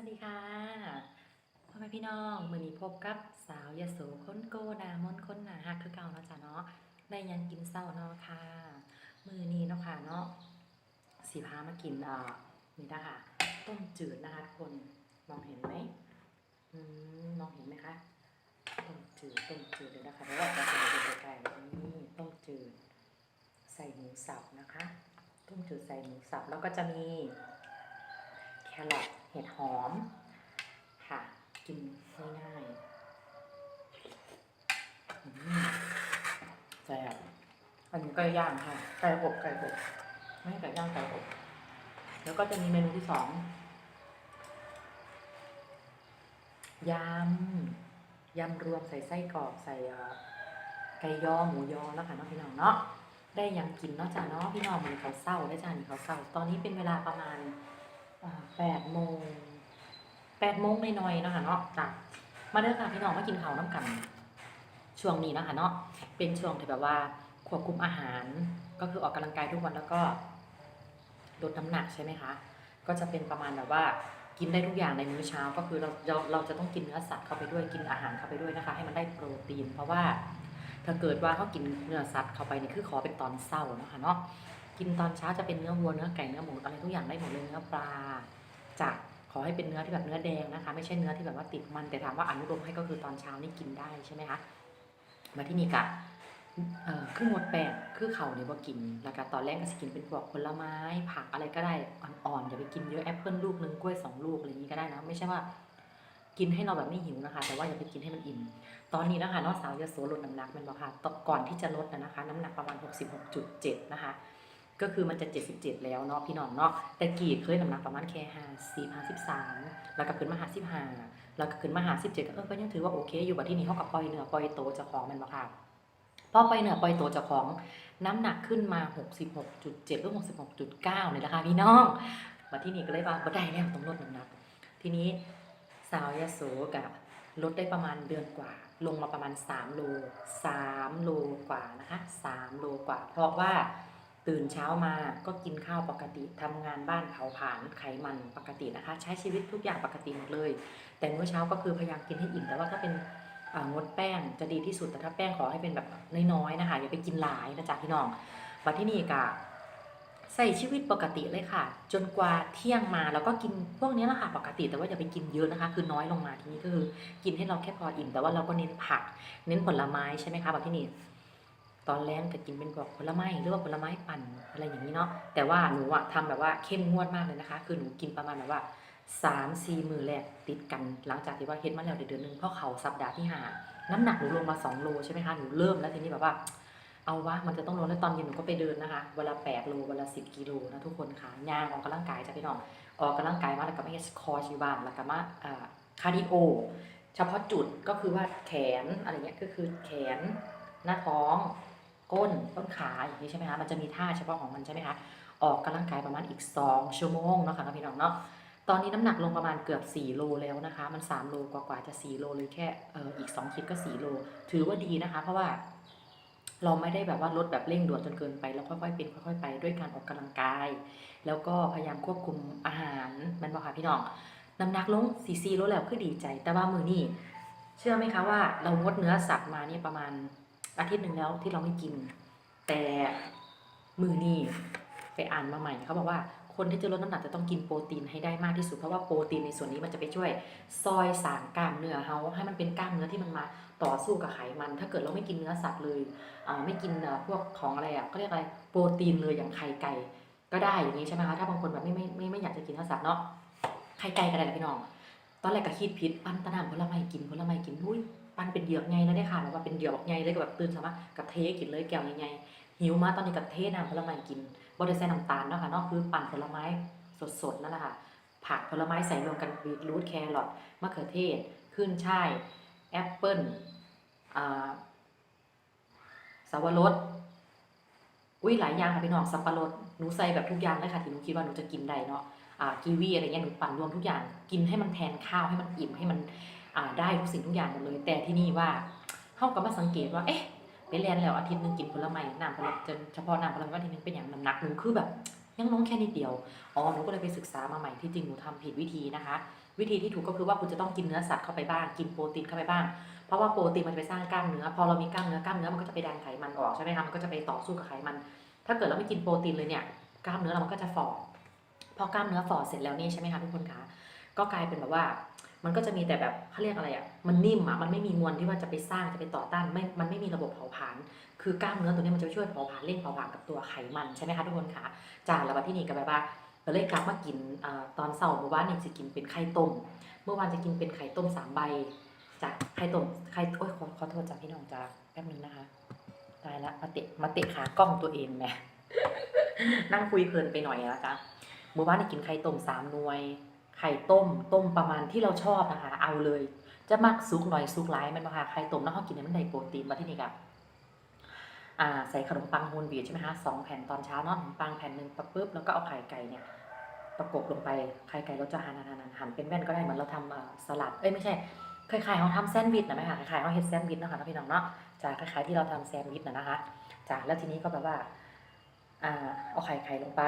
วัสดีค่ะพ่อแม่พี่น้องมือนี้พบกับสาวยโสค้นโกนามนค้นหนาฮักคือเก่าเนาะจ้ะเนาะได้ยังกินเศร้าเนาะค่ะมือนี้เนาะค่ะเนาะสีพามากินอ่านี่นะคะต้มจืดนะคะทุกคนมองเห็นไหมอืมมองเห็นไหมคะต้มจืดต้มจืดเดี๋ยวนะคะเดี๋ยวเราจะใส่ดูไกลนี่ต้มจืด ใส่หมูสับนะคะ ต้มจืดใส่หมูสับแล้วก็จะมีแครอท ห็ดหอม ค่ะ กินง่ายๆแซ่บอันนี้ไก่ย่างค่ะไก่อบไก่อบไม่ไก่ย่างไก่อบแล้วก็จะมีเมนูที่สองยำยำรวมใส่ไส้กรอกใส่ไก่ยอหมูยอแล้วค่ะน้องพี่น้องเนาะได้ยังกินเนาะจ้าเนาะพี่น้องมันเขาเศร้าได้จ้านี่เขาเศร้า ตอนนี้เป็นเวลาประมาณ แปดโมงแปดโมงหน่อยๆนะคะเนาะจ้ะมาเด้อค่ะพี่น้องมากินข้าวน้ำกัน ช่วงนี้นะคะเนาะเป็นช่วงที่แบบว่าควบคุมอาหารก็คือออกกำลังกายทุกวันแล้วก็ลดน้ำหนักใช่ไหมคะ ก็จะเป็นประมาณแบบว่ากินได้ทุกอย่างในมื้อเช้า ก็คือเราเราเราจะต้องกินเนื้อสัตว์เข้าไปด้วยกินอาหารเข้าไปด้วยนะคะ ให้มันได้โปรตีน เพราะว่าถ้าเกิดว่าเขากินเนื้อสัตว์เข้าไปนี่คือขอเป็นตอนเช้านะคะเนาะ กินตอนเช้าจะเป็นเนื้อวัวเนื้อไก่เนื้อหมูอะไรทุกอย่างได้หมดเลยเนื้อปลาจะขอให้เป็นเนื้อที่แบบเนื้อแดงนะคะ ไม่ใช่เนื้อที่แบบว่าติดมันแต่ถามว่าอนุโลมให้ก็คือตอนเช้านี่กินได้ใช่ไหมคะมาที่นี่กะเออครึ่งหมดแปดคือเขาเนี่ยว่ากิน แล้วก็ตอนแรกก็จะกินเป็นพวกผลไม้ ผักอะไรก็ได้อ่อนๆอย่าไปกินเยอะแอปเปิลลูกหนึ่งกล้วยสองลูกอะไรอย่างนี้ก็ได้นะไม่ใช่ว่ากินให้เราแบบไม่หิวนะคะ แต่ว่าอย่าไปกินให้มันอิ่ม ตอนนี้นะคะน้องสาวยโสลดน้ำหนักมันบอกค่ะก่อนที่จะลดนะนะคะ น้ำหนักประมาณ 66.7 นะคะ ก็คือมันจะ 77 แล้วเนาะพี่น้องเนาะแต่กี่เคยน้ำหนักประมาณแค่54 53แล้วก็ขึ้นมา55แล้วก็ขึ้นมา57ก็เออก็ยังถือว่าโอเค อยู่บัดที่นี่เฮากับปล่อยเนื้อปล่อยโตจ้าของมันบ่ค่ะพอปล่อยเนื้อปล่อยโตจ้าของน้ำหนักขึ้นมา 66.7หรือ66.9เนี่ยแหละคะพี่น้องมาที่นี่ก็เลยว่าบ่ได้แล้วต้องลดน้ำหนัก ทีนี้สาวยาโสกับลดได้ประมาณเดือนกว่า ลงมาประมาณ 3 โล 3 โลกว่านะคะ 3 โลกว่า เพราะว่า ตื่นเช้ามาก็กินข้าวปกติทำงานบ้านเผาผลาญไขมันปกตินะคะ ใช้ชีวิตทุกอย่างปกติหมดเลย แต่มื้อเช้าก็คือพยายามกินให้อิ่มแต่ว่าถ้าเป็นงดแป้งจะดีที่สุดแต่ถ้าแป้งขอให้เป็นแบบน้อยๆนะคะอย่าไปกินหลายนะจ๊ะพี่น้องวันที่นี่กะใส่ชีวิตปกติเลยค่ะ จนกว่าเที่ยงมาแล้วก็กินพวกนี้แหละค่ะปกติ แต่ว่าอย่าไปกินเยอะนะคะ คือน้อยลงมาทีนี้ก็คือกินให้เราแค่พออิ่มแต่ว่าเราก็เน้นผัก เน้นผลไม้ใช่ไหมคะแบบที่นี่ ตอนแรกก็กินเป็นพวกผลไม้หรือว่าผลไม้ปั่นอะไรอย่างนี้เนาะแต่ว่าหนูอะทำแบบว่าเข้มงวดมากเลยนะคะ คือหนูกินประมาณแบบว่าสามสี่มือแรกติดกันหลังจากที่ว่าเฮ็ดมาแล้วเดือนหนึงเพราะเขาสัปดาห์ที่หาน้ำหนักหนูลงมาสองโลใช่ไหมคะหนูเริ่มแล้วทีนี้แบบว่า เอาวะมันจะต้องลดแล้วตอนเย็นหนูก็ไปเดินนะคะเวลา8โลเวลา10กิโลนะทุกคนค่ะย่างออกกำลังกายจะพี่น้องออกกำลังกายมาแล้วก็ไม่คอชิบานแล้วก็มาอ่าคาร์ดิโอ เฉพาะจุดก็คือว่าแขนอะไรเงี้ยก็คือแขนหน้าท้อง ก้นต้นขาอย่างนี้ใช่ไหมคะมันจะมีท่าเฉพาะของมันใช่ไหมคะออกกำลังกายประมาณอีก 2 ชั่วโมงเนาะค่ะพี่น้องเนาะตอนนี้น้ำหนักลงประมาณเกือบ 4 โลแล้วนะคะ มัน 3 โลกว่าๆจะ 4 โลเลยแค่เอออีก 2คิดก็ 4 โล ถือว่าดีนะคะ เพราะว่าเราไม่ได้แบบว่าลดแบบเร่งด่วนจนเกินไปเราค่อยๆเป็นค่อยๆไปด้วยการออกกำลังกาย แล้วก็พยายามควบคุมอาหารมันบอกค่ะพี่น้องน้ำหนักลงสีซีลดแล้วคือดีใจ แต่ว่ามือนี่เชื่อไหมคะว่าเรางดเนื้อสัตว์มาเนี่ยประมาณ อาทิตย์หนึ่งแล้วที่เราไม่กิน แต่มือนี่ไปอ่านมาใหม่เขาบอกว่าคนที่จะลดน้ำหนักจะต้องกินโปรตีนให้ได้มากที่สุดเพราะว่าโปรตีนในส่วนนี้มันจะไปช่วยซอยสางกล้ามเนื้อเฮาให้มันเป็นกล้ามเนื้อที่มันมาต่อสู้กับไขมัน ถ้าเกิดเราไม่กินเนื้อสัตว์เลยไม่กินพวกของอะไรอะก็เรียกอะไรโปรตีนเลยอย่างไข่ไก่ก็ได้อย่างนี้ใช่ไหมคะถ้าบางคนแบบไม่ไม่ไม่ไม่อยากจะกินเนื้อสัตว์เนาะไข่ไก่ก็ได้แหละพี่น้อง ตอนแรกก็คิดผิดปั้นตะนำผลไม้กินผลไม้กินอุ้ย ปั้นเป็นเหยือกไงแล้วได้ค่ะแบบว่าเป็นเหยือกไงเลยก็แบบตื่นเช้ามากับเทกินเลยแก้วใหญ่ๆหิวมาตอนนี้กับเทน้ำผลไม้กินบ่ได้ใส่น้ำตาลเนาะค่ะเนาะคือปั่นผลไม้สดๆนั่นแหละค่ะผักผลไม้ใส่รวมกันบีทรูทแครอทมะเขือเทศขึ้นช่ายแอปเปิ้ลอ่าสาวรสอุ้ยหลายอย่างค่ะพี่น้องสับปะรดหนูใส่แบบทุกอย่างเลยค่ะที่หนูคิดว่าหนูจะกินได้เนาะ กีวีอะไรเงี้ยหนูปั่นรวมทุกอย่าง กินให้มันแทนข้าวให้มันอิ่มให้มันได้ทุกสิ่งทุกอย่างหมดเลย แต่ที่นี่ว่าเข้ากับมาสังเกตว่าเอ๊ะไปเรียนแล้วอาทิตย์หนึงกินผลไม้น้ำผลไม้จนเฉพาะน้ำผลไม้วันที่หนึงเป็นอย่างน้ำหนักหนูคือแบบยังลงแค่นิดเดียว อ๋อ หนูก็เลยไปศึกษามาใหม่ที่จริงหนูทำผิดวิธีนะคะ วิธีที่ถูกก็คือว่าคุณจะต้องกินเนื้อสัตว์เข้าไปบ้าง กินโปรตีนเข้าไปบ้าง เพราะว่าโปรตีนมันจะไปสร้างกล้ามเนื้อ พอเรามีกล้ามเนื้อกล้ามเนื้อมันก็จะไปดันไขมันออกใช่ไหมคะ มันก็จะไปต่อสู้กับไขมัน ถ้าเกิดเราไม่กินโปรตีนเลยเนี่ย กล้ามเนื้อเรามันก็จะฝ่อ พอกล้ามเนื้อฝ่อเสร็จแล้วนี่ใช่ไหมคะทุกคนคะก็กลายเป็นแบบว่า มันก็จะมีแต่แบบเขาเรียกอะไรอะมันนิ่มอะมันไม่มีมวลที่ว่าจะไปสร้างจะไปต่อต้านไม่มันไม่มีระบบเผาผลาญคือกล้ามเนื้อตัวนี้มันจะช่วยเผาผลาญเร่งเผาผลาญกับตัวไขมันใช่ไหมคะทุกคนคะจาแล้ววันที่นี่ก็แบบว่าก็เลยกลับมากินอตอนเสาร์เมื่อวานนี่จะกินเป็นไข่ต้ม เมื่อวานจะกินเป็นไข่ต้มสามใบจากไข่ต้มไข่โอ้ยขอโทษจ้าพี่น้องจ้าแป๊บนึงนะคะตายละมาเตะมาเตะขากล้องตัวเองแหมนั่งคุยเพลินไปหน่อยนะจ๊ะ เมื่อวานนี่กินไข่ต้มสามหน่วย ไข่ต้มต้มประมาณที่เราชอบนะคะ เอาเลย จะมักซุกหน่อยซุกหลายมันบ่ค่ะไข่ต้มแล้วเขากินเนี่ยมันได้โปรตีนมาที่นี่กับใส่ขนมปังโฮลวีใช่ไหมคะสองแผ่นตอนเช้าเนาะขนมปังแผ่นหนึ่งปุ๊บแล้วก็เอาไข่ไก่เนี่ยประกบลงไปไข่ไก่เราจะหั่นหั่นหั่นหั่นเป็นแว่นก็ได้เหมือนเราทำสลัดเอ้ยไม่ใช่คล้ายๆเราทำแซนด์วิชนะไหมคะคล้ายๆเราเฮ็ดแซนด์วิชนะคะพี่น้องเนาะจากคล้ายๆที่เราทำแซนด์วิชนะนะคะจากแล้วทีนี้ก็แบบว่าเอาไข่ไข่ลงไป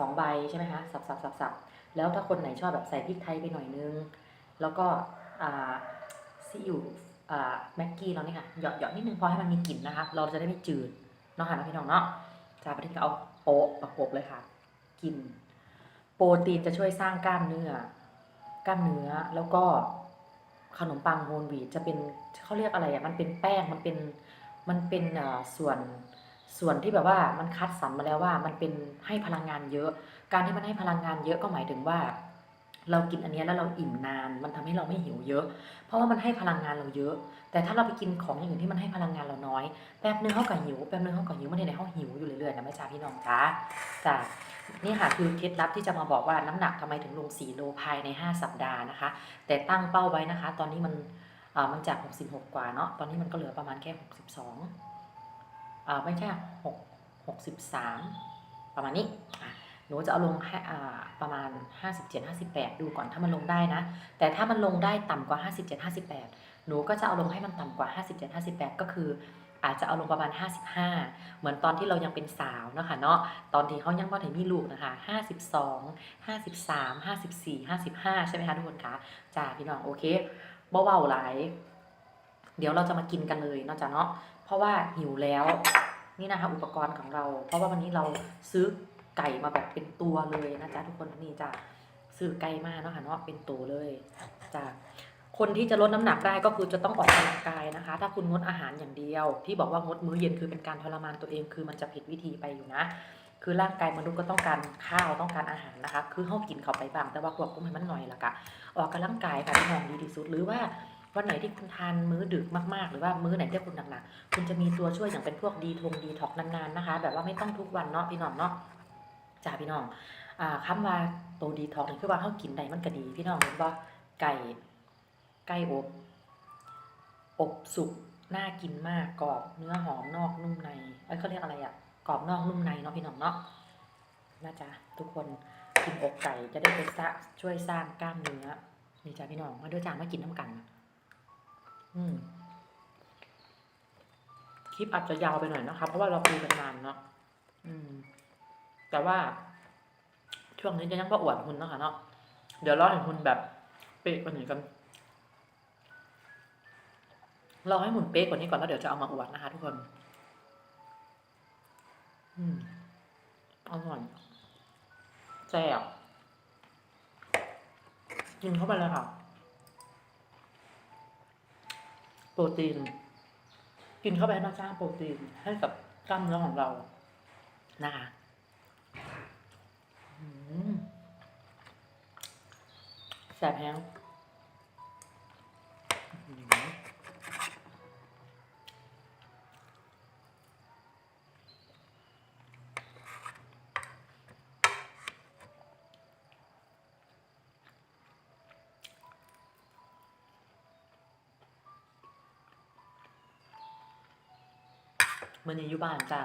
สองใบใช่ไหมคะสับสับสับสับแล้วถ้าคนไหนชอบแบบใส่พริกไทยไปหน่อยนึง แล้วก็ซีอิ๊วแม็กกี้เราเนี่ยค่ะหยอดหยอดนิดนึงพอให้มันมีกลิ่นนะคะ เราจะได้ไม่จืดเนาะค่ะน้องพี่น้องเนาะจากประเทศก็เอาโปะประกบเลยค่ะ กิน โปรตีนจะช่วยสร้างกล้ามเนื้อกล้ามเนื้อแล้วก็ขนมปังโฮลวีตจะเป็นเขาเรียกอะไรอะมันเป็นแป้งมันเป็นมันเป็นส่วน ส่วนที่แบบว่ามันคัดสรรมาแล้วว่า มันเป็นให้พลังงานเยอะ การที่มันให้พลังงานเยอะก็หมายถึงว่า เรากินอันนี้แล้วเราอิ่มนาน มันทำให้เราไม่หิวเยอะ เพราะว่ามันให้พลังงานเราเยอะ แต่ถ้าเราไปกินของอย่างอื่นที่มันให้พลังงานเราน้อย แป๊บนึงเขาก็หิว แป๊บนึงเขาก็หิวไม่ได้ในเขาหิวอยู่เรื่อยๆนะแม่จ้าพี่น้องจ้าจ้านี่ค่ะคือเคล็ดลับที่จะมาบอกว่าน้ำหนักทำไมถึงลง4โลภายใน 5 สัปดาห์นะคะ แต่ตั้งเป้าไว้นะคะ ตอนนี้มันอ่ามันจาก 66 กว่าเนาะ ตอนนี้มันก็เหลือประมาณแค่ 62 อ่าไม่ใช่6 63ประมาณนี้หนูจะเอาลงให้ประมาณ 57 58 ดูก่อนถ้ามันลงได้นะ แต่ถ้ามันลงได้ต่ำกว่า 57 58 หนูก็จะเอาลงให้มันต่ำกว่า 57 58 ก็คือ อาจจะเอาลงประมาณ 55 เหมือนตอนที่เรายังเป็นสาวเนาะค่ะเนาะตอนที่เขายังบ่ถึงมีลูกนะคะ 52 53 54 55 ใช่ไหมคะทุกคนคะจ้าพี่น้องโอเคบ่เว้าหลายเดี๋ยวเราจะมากินกันเลยเนาะจ้ะเนาะ ราะว่าหิวแล้ว นี่นะคะอุปกรณ์ของเรา เพราะว่าวันนี้เราซื้อไก่มาแบบเป็นตัวเลยนะจ๊ะทุกคนนี่จ้ะซื้อไก่มาเนาะค่ะเนาะเป็นตัวเลยจ้ะคนที่จะลดน้ำหนักได้ก็คือจะต้องออกกำลังกายนะคะ ถ้าคุณงดอาหารอย่างเดียว ที่บอกว่างดมื้อเย็นคือเป็นการทรมานตัวเองคือมันจะผิดวิธีไปอยู่นะ คือร่างกายมนุษย์ก็ต้องการข้าวต้องการอาหารนะคะ คือเขากินเข้าไปบ้างแต่ว่าควบคุมให้มันหน่อยละกะออกกำลังกายค่ะที่มองดีที่สุดหรือว่า วันไหนที่คุณทานมื้อดึกมากๆ หรือว่ามื้อไหนที่คุณหนักๆคุณจะมีตัวช่วยอย่างเป็นพวกดีทงดีท็อกนานๆนะคะ แบบว่าไม่ต้องทุกวันเนาะพี่น้องเนาะจ้าพี่น้องอ่าคำว่าตัวดีท็อกนี่คือว่าเขากินได้มันก็ดี พี่น้องเห็นบ่ไก่ไก่อบอบสุกน่ากินมากกรอบเนื้อหอมนอกนุ่มในเอ้ยเขาเรียกอะไรอะกรอบนอกนุ่มในเนาะพี่น้องเนาะน่าจะทุกคนกินอกไก่จะได้ไปสร้างช่วยสร้างกล้ามเนื้อนี่จ้ะพี่น้องมาด้วยจามากินน้ำกันอ คลิปอาจจะยาวไปหน่อยนะคะ เพราะว่าเราคุยกันนานเนาะแต่ว่า ช่วงนี้จะยังว่าอวดหุ่นนะคะเนาะเดี๋ยวรอให้หุ่นแบบเป๊ะกว่านี้กันรอให้หมุนเป๊ะกว่านี้ก่อนแล้วเดี๋ยวจะเอามาอวดนะคะทุกคน อืมอร่อยแซ่บกินเข้าไปเลยค่ะ โปรตีน กินเข้าไปมาสร้างโปรตีนให้กับกล้ามเนื้อของเรา นะคะแซ่บแฮง มื่อนี้อยู่บ้านจ้า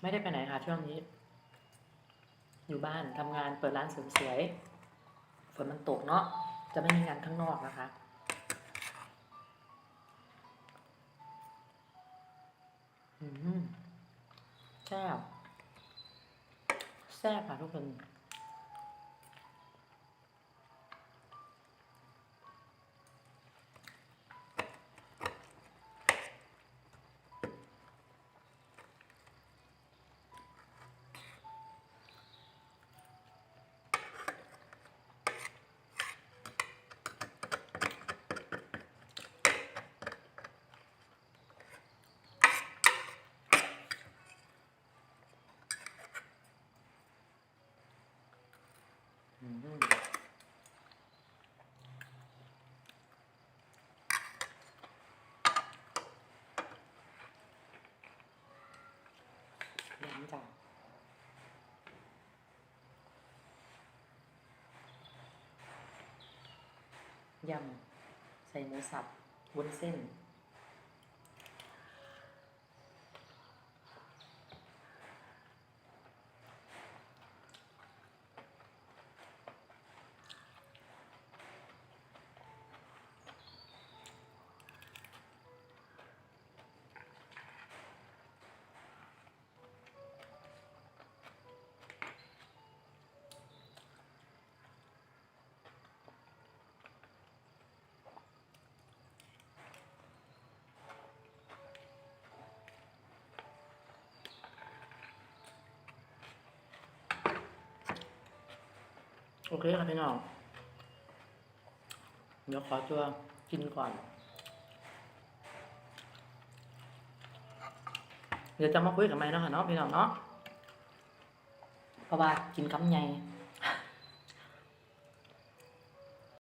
ไม่ได้ไปไหนค่ะช่วงนี้ อยู่บ้านทำงานเปิดร้านเสริมสวยฝนมันตกเนาะจะไม่มีงานข้างนอกนะคะอืมแซ่บแซ่บค่ะทุกคน อืมยำจ้ะ ยำใส่หมูสับวุ้นเส้น โอเคค่ะพี่น้อง เดี๋ยวขอตัวกินก่อน เดี๋ยวจะมาคุยกับไม่เนาะค่ะเนาะพี่น้องเนาะเพราะว่ากินคำใหญ่